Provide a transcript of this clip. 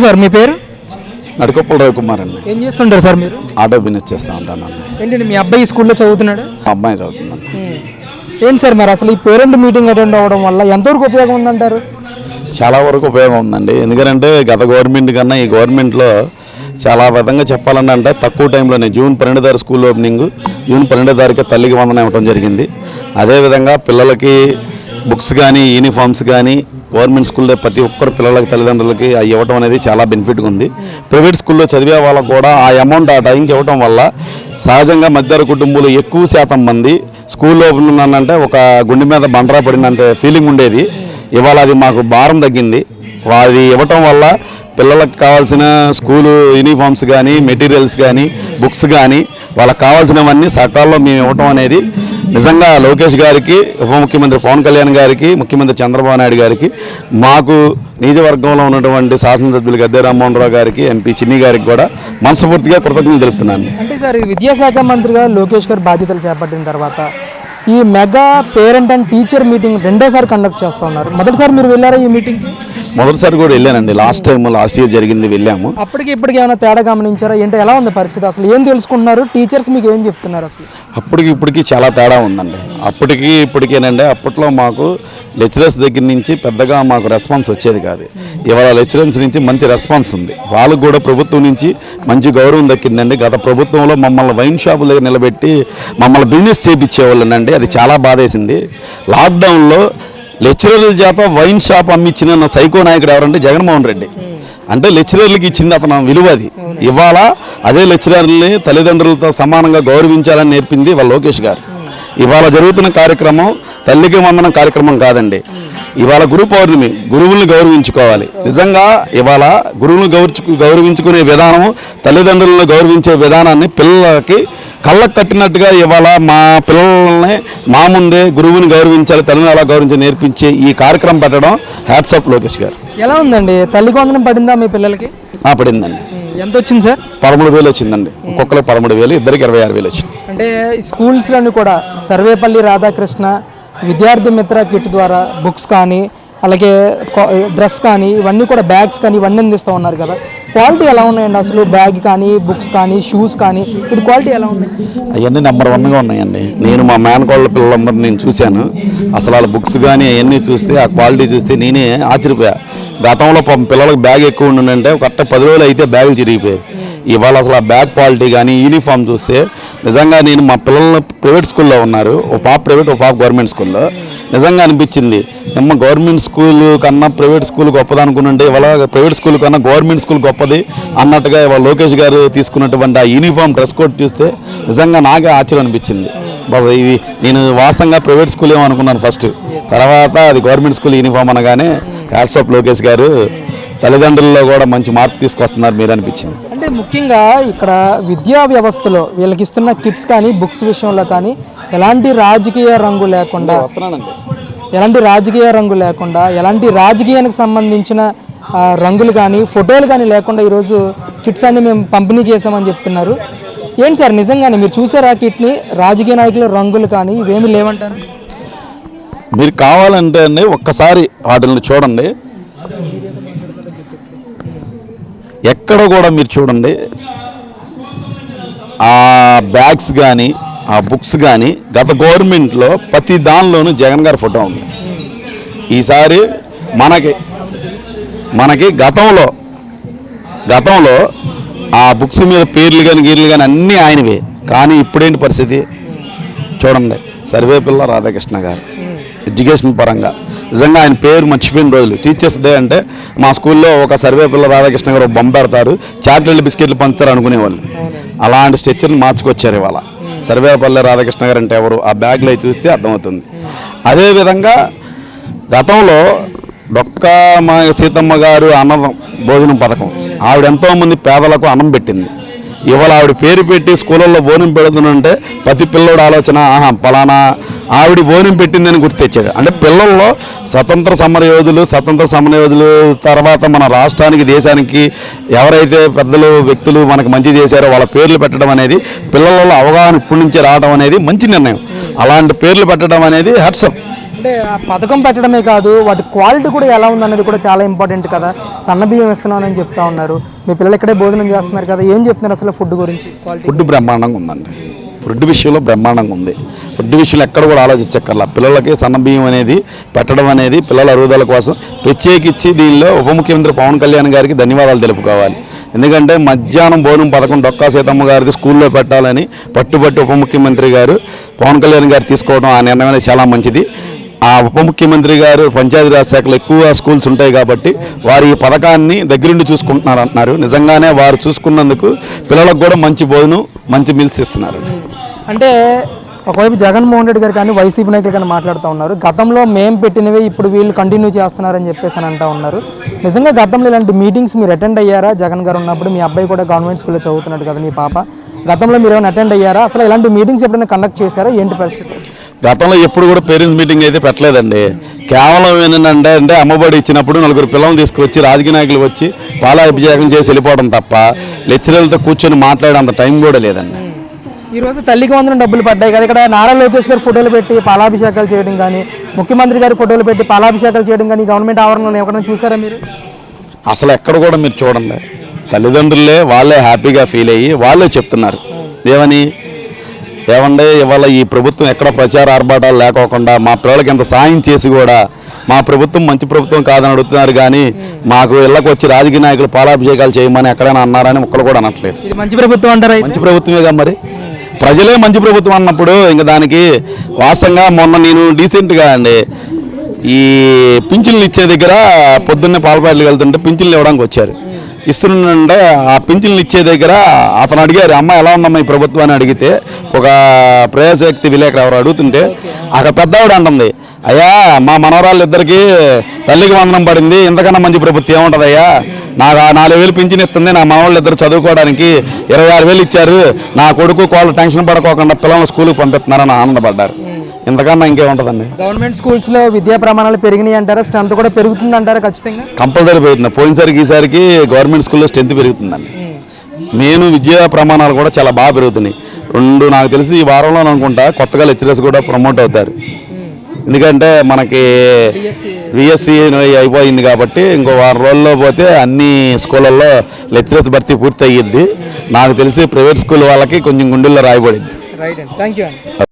Sir మీ పేరు? నడుకొప్పల రవికుమార్ అండి. ఏం చేస్తుంటారు సార్ మీరు? ఆటో బిజినెస్ చేస్తూ ఉంటాను అండి. ఏంటండి మీ అబ్బాయి స్కూల్లో చదువుతున్నాడు? మా అమ్మాయి చదువుతుందండి. ఏంటి సార్ మరి అసలు ఈ పేరెంట్ మీటింగ్ అటెండ్ అవ్వడం వల్ల ఎంతవరకు ఉపయోగం ఉందంటారు? చాలా వరకు ఉపయోగం ఉందండి. ఎందుకంటే గత గవర్నమెంట్ కన్నా ఈ గవర్నమెంట్లో చాలా విధంగా చెప్పాలంటే అంటే తక్కువ టైంలోనే జూన్ పన్నెండు తారీఖు స్కూల్ ఓపెనింగ్ జూన్ పన్నెండు తారీఖు తల్లికి వందనం ఇవ్వడం జరిగింది. అదేవిధంగా పిల్లలకి బుక్స్ కానీ యూనిఫామ్స్ కానీ గవర్నమెంట్ స్కూల్లో ప్రతి ఒక్కరు పిల్లలకి తల్లిదండ్రులకి అవి ఇవ్వడం అనేది చాలా బెనిఫిట్గా ఉంది. ప్రైవేట్ స్కూల్లో చదివే వాళ్ళకు కూడా ఆ అమౌంట్ ఆ టైంకి ఇవ్వడం వల్ల సహజంగా మధ్యతర కుటుంబాలు ఎక్కువ శాతం మంది స్కూల్లో ఉన్నానంటే ఒక గుండె మీద బండరా పడినంత ఫీలింగ్ ఉండేది. ఇవాళ అది మాకు భారం తగ్గింది. అది ఇవ్వటం వల్ల పిల్లలకు కావాల్సిన స్కూలు యూనిఫామ్స్ కానీ మెటీరియల్స్ కానీ బుక్స్ కానీ వాళ్ళకి కావాల్సినవన్నీ సకాలంలో మేము ఇవ్వటం అనేది నిజంగా లోకేష్ గారికి ఉప ముఖ్యమంత్రి పవన్ కళ్యాణ్ గారికి ముఖ్యమంత్రి చంద్రబాబు నాయుడు గారికి మాకు నియోజకవర్గంలో ఉన్నటువంటి శాసనసభ్యులు గద్దె రామ్మోహన్ రావు గారికి ఎంపీ చిన్ని గారికి కూడా మనస్ఫూర్తిగా కృతజ్ఞతలు తెలుపుతున్నాను. అంటే సార్ ఈ విద్యాశాఖ మంత్రిగా లోకేష్ గారు బాధ్యతలు చేపట్టిన తర్వాత ఈ mega parent and teacher meeting రెండోసారి కండక్ట్ చేస్తూ ఉన్నారు. మొదటిసారి మీరు వెళ్ళారా ఈ మీటింగ్? మొదటిసారి కూడా వెళ్ళానండి. లాస్ట్ టైం లాస్ట్ ఇయర్ జరిగింది వెళ్ళాము. అప్పటికి ఇప్పటికి ఏమైనా తేడా గమనించారా? ఏంటో ఎలా ఉంది పరిస్థితి? అసలు ఏం తెలుసుకుంటున్నారు? టీచర్స్ మీకు ఏం చెప్తున్నారు అసలు? అప్పటికి ఇప్పటికి చాలా తేడా ఉందండి. అప్పటికి ఇప్పటికేనండి అప్పట్లో మాకు లెక్చరర్స్ దగ్గర నుంచి పెద్దగా మాకు రెస్పాన్స్ వచ్చేది కాదు. ఇవాళ లెక్చరర్స్ నుంచి మంచి రెస్పాన్స్ ఉంది. వాళ్ళకు కూడా ప్రభుత్వం నుంచి మంచి గౌరవం దక్కిందండి. గత ప్రభుత్వంలో మమ్మల్ని వైన్ షాపుల దగ్గర నిలబెట్టి మమ్మల్ని బిజినెస్ చేయించేవాళ్ళనండి అది చాలా బాధేసింది. లాక్డౌన్లో లెక్చరర్ల చేత వైన్ షాప్ అమ్మించిన నా సైకో నాయకుడు ఎవరంటే జగన్మోహన్ రెడ్డి. అంటే లెక్చరర్లకి ఇచ్చింది అతను విలువ అది. ఇవాళ అదే లెక్చరర్ని తల్లిదండ్రులతో సమానంగా గౌరవించాలని నేర్పింది వాళ్ళ లోకేష్ గారు. ఇవాళ జరుగుతున్న కార్యక్రమం తల్లికి వందనం కార్యక్రమం కాదండి. ఇవాళ గురు పౌర్ణమి గురువుల్ని గౌరవించుకోవాలి. నిజంగా ఇవాళ గౌరవించు గౌరవించుకునే విధానము తల్లిదండ్రులను గౌరవించే విధానాన్ని పిల్లలకి కళ్ళకు కట్టినట్టుగా ఇవాళ మా పిల్లల్ని మా ముందే గురువుని గౌరవించాలి తల్లిని ఎలా గౌరవించి నేర్పించే ఈ కార్యక్రమం పెట్టడం హ్యాట్సప్ లోకేష్ గారు. ఎలా ఉందండి? తల్లి వందనం పడిందా మీ పిల్లలకి? ఆ, పడిందండి. ఎంత వచ్చింది సార్? పదమూడు వేలు వచ్చిందండి. ఒక్కొక్కరికి పదమూడు వేలు ఇద్దరికి ఇరవై ఆరు వేలు వచ్చింది. అంటే స్కూల్స్లోని కూడా సర్వేపల్లి రాధాకృష్ణ విద్యార్థి మిత్ర కిట్ ద్వారా బుక్స్ కానీ అలాగే డ్రెస్ కానీ ఇవన్నీ కూడా బ్యాగ్స్ కానీ ఇవన్నీ అందిస్తూ ఉన్నారు కదా. క్వాలిటీ ఎలా ఉన్నాయండి అసలు? బ్యాగ్ కానీ బుక్స్ కానీ షూస్ కానీ ఇది క్వాలిటీ ఎలా ఉంది? అవన్నీ నెంబర్ వన్గా ఉన్నాయండి. నేను మా మేనకోళ్ళ పిల్లలందరినీ నేను చూశాను. అసలు వాళ్ళ బుక్స్ కానీ అవన్నీ చూస్తే ఆ క్వాలిటీ చూస్తే నేనే ఆశ్చర్యపోయా. గతంలో పిల్లలకు బ్యాగ్ ఎక్కువ ఉండంటే కరెక్ట్ పది రోజులు అయితే బ్యాగులు చిరిగిపోయాయి. ఇవాళ అసలు ఆ బ్యాగ్ క్వాలిటీ కానీ యూనిఫామ్ చూస్తే నిజంగా నేను మా పిల్లలు ప్రైవేట్ స్కూల్లో ఉన్నారు. ఒక పాప ప్రైవేట్ ఒక పాప గవర్నమెంట్ స్కూల్లో. నిజంగా అనిపించింది అమ్మ గవర్నమెంట్ స్కూల్ కన్నా ప్రైవేట్ స్కూల్ గొప్పది అనుకున్నంటే ఇవాళ ప్రైవేట్ స్కూల్ కన్నా గవర్నమెంట్ స్కూల్ గొప్పది అన్నట్టుగా ఇవాళ లోకేష్ గారు తీసుకున్నటువంటి ఆ యూనిఫామ్ డ్రెస్ కోడ్ చూస్తే నిజంగా నాకే ఆశ్చర్యం అనిపించింది. ఇది నేను వాస్తవంగా ప్రైవేట్ స్కూల్ ఏమో అనుకున్నాను ఫస్ట్. తర్వాత అది గవర్నమెంట్ స్కూల్ యూనిఫామ్ అనగానే హ్యాట్సాప్ లోకేష్ గారు తల్లిదండ్రుల్లో కూడా మంచి మార్పు తీసుకొస్తున్నారు మీరు అనిపించింది అంటే ముఖ్యంగా ఇక్కడ విద్యా వ్యవస్థలో వీళ్ళకి ఇస్తున్న కిట్స్ కానీ బుక్స్ విషయంలో కానీ ఎలాంటి రాజకీయ రంగు లేకుండా ఎలాంటి రాజకీయ రంగు లేకుండా ఎలాంటి రాజకీయానికి సంబంధించిన రంగులు కానీ ఫోటోలు కానీ లేకుండా ఈరోజు కిట్స్ అన్ని మేము పంపిణీ చేసామని చెప్తున్నారు. ఏంటి సార్ నిజంగానే మీరు చూసారా కిట్ని? రాజకీయ నాయకుల రంగులు కానీ ఇవేమి లేవంటారు? మీరు కావాలంటే అండి ఒక్కసారి వాటిని చూడండి. ఎక్కడ కూడా మీరు చూడండి. ఆ బ్యాగ్స్ కానీ ఆ బుక్స్ కానీ గత గవర్నమెంట్లో ప్రతి దానిలోనూ జగన్ గారి ఫోటో ఉంది. ఈసారి మనకి మనకి గతంలో గతంలో ఆ బుక్స్ మీద పేర్లు కానీ గీర్లు కానీ అన్నీ ఆయనవే. కానీ ఇప్పుడేంటి పరిస్థితి? చూడండి. సర్వేపిల్ల రాధాకృష్ణ గారు. ఎడ్యుకేషన్ పరంగా. నిజంగా ఆయన పేరు మర్చిపోయిన రోజులు. టీచర్స్ డే అంటే మా స్కూల్లో ఒక సర్వేపల్లి రాధాకృష్ణ గారు బొమ్మ పెడతారు. చాక్లెట్లు బిస్కెట్లు పంచుతారు అనుకునేవాళ్ళు. అలాంటి స్ట్రక్చర్ని మార్చుకొచ్చారు ఇవాళ. సర్వేపల్లి రాధాకృష్ణ గారు అంటే ఎవరు? ఆ బ్యాగ్లో చూస్తే అర్థమవుతుంది. అదేవిధంగా గతంలో డొక్క మా సీతమ్మ గారు అన్నం భోజనం పథకం. ఆవిడ ఎంతోమంది పేదలకు అన్నం పెట్టింది. ఇవాళ ఆవిడ పేరు పెట్టి స్కూళ్ళల్లో భోజనం పెడుతుందంటే ప్రతి పిల్లోడు ఆలోచన ఆహా పలానా ఆవిడ భోజనం పెట్టిందని గుర్తెచ్చాడు అంటే పిల్లల్లో స్వతంత్ర సమర యోధులు స్వతంత్ర సమర యోధులు తర్వాత మన రాష్ట్రానికి దేశానికి ఎవరైతే పెద్దలు వ్యక్తులు మనకు మంచి చేశారో వాళ్ళ పేర్లు పెట్టడం అనేది పిల్లలలో అవగాహన ఇప్పటి నుంచే రావడం అనేది మంచి నిర్ణయం. అలాంటి పేర్లు పెట్టడం అనేది హర్షం. అంటే ఆ పథకం పెట్టడమే కాదు వాటి క్వాలిటీ కూడా ఎలా ఉందన్నది కూడా చాలా ఇంపార్టెంట్ కదా. సన్న బియ్యం ఇస్తున్నామని చెప్తా ఉన్నారు. మీ పిల్లలు ఇక్కడే భోజనం చేస్తున్నారు కదా ఏం చెప్తున్నారు అసలు ఫుడ్ గురించి? ఫుడ్ బ్రహ్మాండంగా ఉందండి. ఫుడ్ విషయంలో బ్రహ్మాండంగా ఉంది. ఫుడ్ విషయంలో ఎక్కడ కూడా ఆలోచించక్కర్లా. పిల్లలకి సన్నబియ్యం అనేది పెట్టడం అనేది పిల్లల అరుగుదల కోసం ప్రత్యేకించి దీనిలో ఉప ముఖ్యమంత్రి పవన్ కళ్యాణ్ గారికి ధన్యవాదాలు తెలుపుకోవాలి. ఎందుకంటే మధ్యాహ్నం భోజనం పథకం డొక్కా సీతమ్మ గారికి స్కూల్లో పెట్టాలని పట్టుబట్టి ఉప ముఖ్యమంత్రి గారు పవన్ కళ్యాణ్ గారు తీసుకోవడం ఆ నిర్ణయం అనేది చాలా మంచిది. ఆ ఉప ముఖ్యమంత్రి గారు పంచాయతీరాజ్ శాఖలో ఎక్కువ స్కూల్స్ ఉంటాయి కాబట్టి వారు ఈ పథకాన్ని దగ్గరుండి చూసుకుంటున్నారు అంటున్నారు నిజంగానే వారు చూసుకున్నందుకు పిల్లలకు కూడా మంచి భోజనం మంచి మీల్స్ ఇస్తున్నారు. అంటే ఒకవైపు జగన్మోహన్ రెడ్డి గారు కానీ వైసీపీ నాయకులు కానీ మాట్లాడుతూ ఉన్నారు. గతంలో మేము పెట్టినవి ఇప్పుడు వీళ్ళు కంటిన్యూ చేస్తున్నారని చెప్పేసి అని అంటూ ఉన్నారు. నిజంగా గతంలో ఇలాంటి మీటింగ్స్ మీరు అటెండ్ అయ్యారా? జగన్ గారు ఉన్నప్పుడు మీ అబ్బాయి కూడా గవర్నమెంట్ స్కూల్లో చదువుతున్నాడు కదా మీ పాప. గతంలో మీరు ఏమైనా అటెండ్ అయ్యారా? అసలు ఇలాంటి మీటింగ్స్ ఎప్పుడైనా కండక్ట్ చేశారా? ఏంటి పరిస్థితి? గతంలో ఎప్పుడు కూడా పేరెంట్స్ మీటింగ్ అయితే పెట్టలేదండి. కేవలం ఏంటంటే అంటే అమ్మఒడి ఇచ్చినప్పుడు నలుగురు పిల్లల్ని తీసుకొచ్చి రాజకీయ నాయకులు వచ్చి పాలాభిషేకం చేసి వెళ్ళిపోవడం తప్ప లెక్చరర్లతో కూర్చొని మాట్లాడేంత టైం కూడా లేదండి. ఈ రోజు తల్లికి వందనం డబ్బులు పడ్డాయి కదా. ఇక్కడ నారా లోకేష్ గారి ఫోటోలు పెట్టి పాలాభిషేకాలు చేయడం కానీ ముఖ్యమంత్రి గారి ఫోటోలు పెట్టి పాలాభిషేకాలు చేయడం కానీ గవర్నమెంట్ ఆవరణలో ఎక్కడైనా చూసారా మీరు? అసలు ఎక్కడ కూడా మీరు చూడండి. తల్లిదండ్రులే వాళ్ళే హ్యాపీగా ఫీల్ అయ్యి వాళ్ళే చెప్తున్నారు. ఏమని? ఏమండే ఇవాళ ఈ ప్రభుత్వం ఎక్కడ ప్రచార ఆర్భాటాలు లేకోకుండా మా పిల్లలకి ఎంత సాయం చేసి కూడా మా ప్రభుత్వం మంచి ప్రభుత్వం కాదని అడుగుతున్నారు కానీ మాకు ఇళ్ళకి వచ్చి రాజకీయ నాయకులు పాలాభిషేకాలు చేయమని ఎక్కడైనా అన్నారని ఒక్కరు కూడా అనట్లేదు. మంచి ప్రభుత్వం అంటారా? మంచి ప్రభుత్వమేగా మరి. ప్రజలే మంచి ప్రభుత్వం అన్నప్పుడు ఇంకా దానికి వాస్తవంగా మొన్న నేను డీసెంట్గా అండి ఈ పింఛన్లు ఇచ్చే దగ్గర పొద్దున్నే పాలపాటలు వెళ్తుంటే పింఛన్లు ఇవ్వడానికి వచ్చారు. ఇస్తుంటే ఆ పింఛన్లు ఇచ్చే దగ్గర అతను అడిగారు అమ్మ ఎలా ఉందమ్మా ఈ ప్రభుత్వాన్ని అడిగితే ఒక ప్రయాసక్తి విలేకరు ఎవరు అడుగుతుంటే అక్కడ పెద్దవాడు అంటుంది అయ్యా మా మనవరాళ్ళు ఇద్దరికి తల్లికి వందనం పడింది ఇంతకన్నా మంచి ప్రభుత్వం ఏముంటుంది అయ్యా నాకు ఆ నాలుగు వేలు పింఛన్ ఇస్తుంది నా మనవాళ్ళు ఇద్దరు చదువుకోవడానికి ఇరవై ఆరు వేలు ఇచ్చారు నా కొడుకు కోళ్ళు టెన్షన్ పడుకోకుండా పిల్లల్ని స్కూల్కి పంపిస్తున్నారని ఆనందపడ్డారు. ఇంతకన్నా ఇంకేముంటుందండి? గవర్నమెంట్ స్కూల్స్లో విద్యా ప్రమాణాలు పెరిగినాయి అంటారా? స్ట్రెంత్ కూడా పెరుగుతుంది అంటారా ఖచ్చితంగా? కంపల్సరీ పెరుగుతుంది. పోయినసారికి ఈసారికి గవర్నమెంట్ స్కూల్లో స్ట్రెంత్ పెరుగుతుందండి. నేను విద్యా ప్రమాణాలు కూడా చాలా బాగా పెరుగుతున్నాయి. రెండు నాకు తెలిసి ఈ వారంలో అనుకుంటా కొత్తగా లెక్చరర్స్ కూడా ప్రమోట్ అవుతారు. ఎందుకంటే మనకి విఎస్సి అయిపోయింది కాబట్టి ఇంకో వారం రోజుల్లో పోతే అన్ని స్కూళ్ళల్లో లెక్చరర్స్ భర్తీ పూర్తి అయ్యిద్ది నాకు తెలిసి ప్రైవేట్ స్కూల్ వాళ్ళకి కొంచెం గుండెల్లో రాయబడింది. థ్యాంక్ యూ అండి.